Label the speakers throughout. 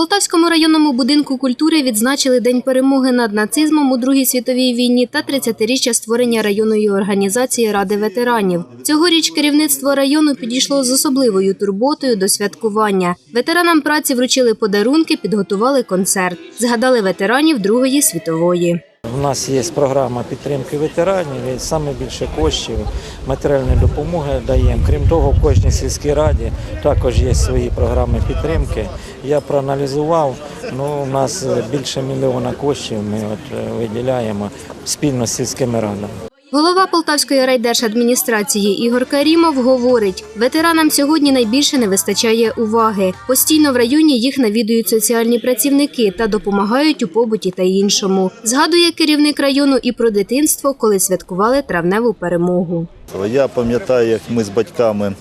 Speaker 1: Полтавському районному будинку культури відзначили День перемоги над нацизмом у Другій світовій війні та 30-річчя створення районної організації Ради ветеранів. Цьогоріч керівництво району підійшло з особливою турботою до святкування. Ветеранам праці вручили подарунки, підготували концерт. Згадали ветеранів Другої світової.
Speaker 2: У нас є програма підтримки ветеранів, і саме більше коштів, матеріальної допомоги даємо. Крім того, в кожній сільській раді також є свої програми підтримки. Я проаналізував, ну, у нас більше мільйона коштів ми от е, виділяємо спільно з сільськими радами.
Speaker 1: Голова Полтавської райдержадміністрації Ігор Карімов говорить, ветеранам сьогодні найбільше не вистачає уваги. Постійно в районі їх навідують соціальні працівники та допомагають у побуті та іншому. Згадує керівник району і про дитинство, коли святкували травневу перемогу.
Speaker 3: Я пам'ятаю, як ми з батьками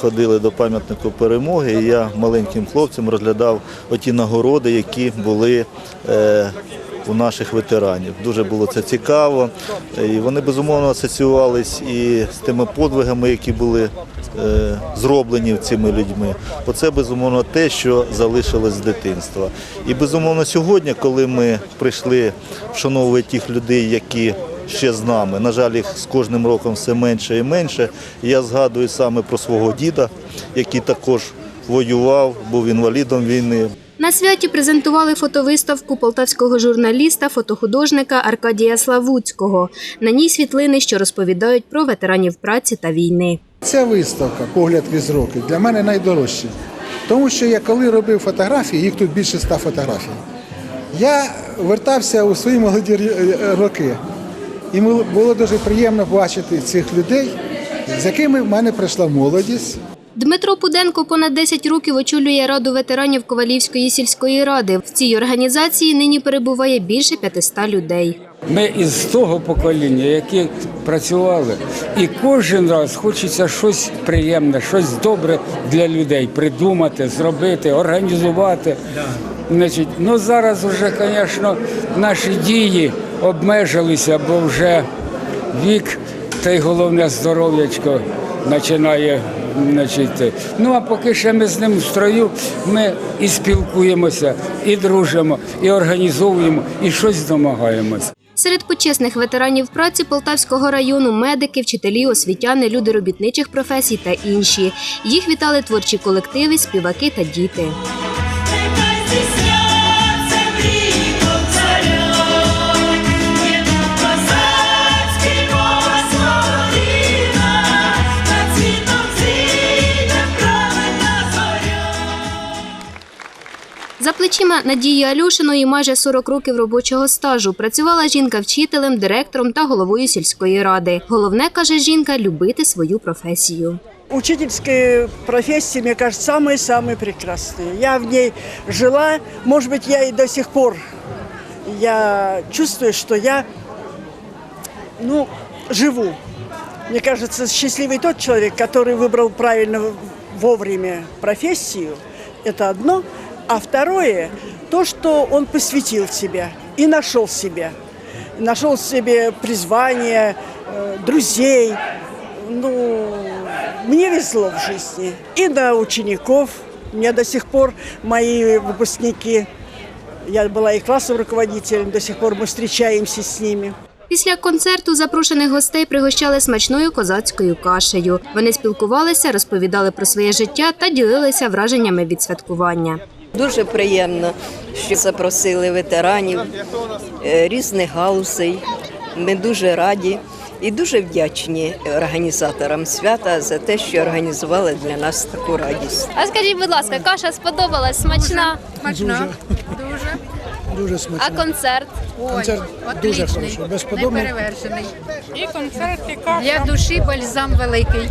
Speaker 3: ходили до пам'ятнику перемоги, і я маленьким хлопцем розглядав оті нагороди, які були е, у наших ветеранів. Дуже було це цікаво. І вони безумовно асоціювались і з тими подвигами, які були е, зроблені цими людьми. Оце безумовно те, що залишилось з дитинства. І безумовно сьогодні, коли ми прийшли вшановувати тих людей, які ще з нами. На жаль, їх з кожним роком все менше і менше. Я згадую саме про свого діда, який також воював, був інвалідом війни.
Speaker 1: На святі презентували фотовиставку полтавського журналіста, фотохудожника Аркадія Славуцького. На ній світлини, що розповідають про ветеранів праці та війни.
Speaker 4: Ця виставка Погляд крізь роки для мене найдорожча. Тому що я коли робив фотографії, їх тут більше ста фотографій. Я вертався у свої молоді роки. І було дуже приємно бачити цих людей, з якими в мене прийшла молодість.
Speaker 1: Дмитро Пуденко понад 10 років очолює раду ветеранів Ковалівської сільської ради. В цій організації нині перебуває більше 500 людей.
Speaker 5: Ми із того покоління, які працювали, і кожен раз хочеться щось приємне, щось добре для людей придумати, зробити, організувати. Значить, ну зараз вже, звісно, наші дії обмежилися, бо вже вік та й головне здоров'ячко починає. Значить, ну а поки ще ми з ним в строю, ми і спілкуємося, і дружимо, і організовуємо, і щось домагаємося.
Speaker 1: Серед почесних ветеранів праці Полтавського району медики, вчителі, освітяни, люди робітничих професій та інші. Їх вітали творчі колективи, співаки та діти. За плечима Надії Альошиної майже 40 років робочого стажу. Працювала жінка вчителем, директором та головою сільської ради. Головне, каже жінка, любити свою професію.
Speaker 6: Учительская профессия, мне кажется, самая-самая прекрасная. Я в ней жила, может быть, я и до сих пор, я чувствую, что я, ну, живу. Мне кажется, счастливый тот человек, который выбрал правильно вовремя профессию, это одно. А второе, то, что он посвятил себя и нашел себя. Нашел себе призвание, э, друзей. Ну, мне везло в жизни. И на учеников. У меня до сих пор мои выпускники, я была и классовым руководителем, до сих пор мы встречаемся с ними.
Speaker 1: Після концерту запрошених гостей пригощали смачною козацькою кашею. Вони спілкувалися, розповідали про своє життя та ділилися враженнями від святкування.
Speaker 7: Дуже приємно, що запросили ветеранів е, різних галузей. Ми дуже раді і дуже вдячні організаторам свята за те, що організували для нас таку радість.
Speaker 8: А скажіть, будь ласка, каша сподобалась? Смачна?
Speaker 9: Смачна. Дуже.
Speaker 4: Дуже смачно.
Speaker 8: А концерт?
Speaker 4: Концерт дуже хороший, безподобний.
Speaker 9: Неперевершений. І концерт, і каша. Для душі бальзам великий.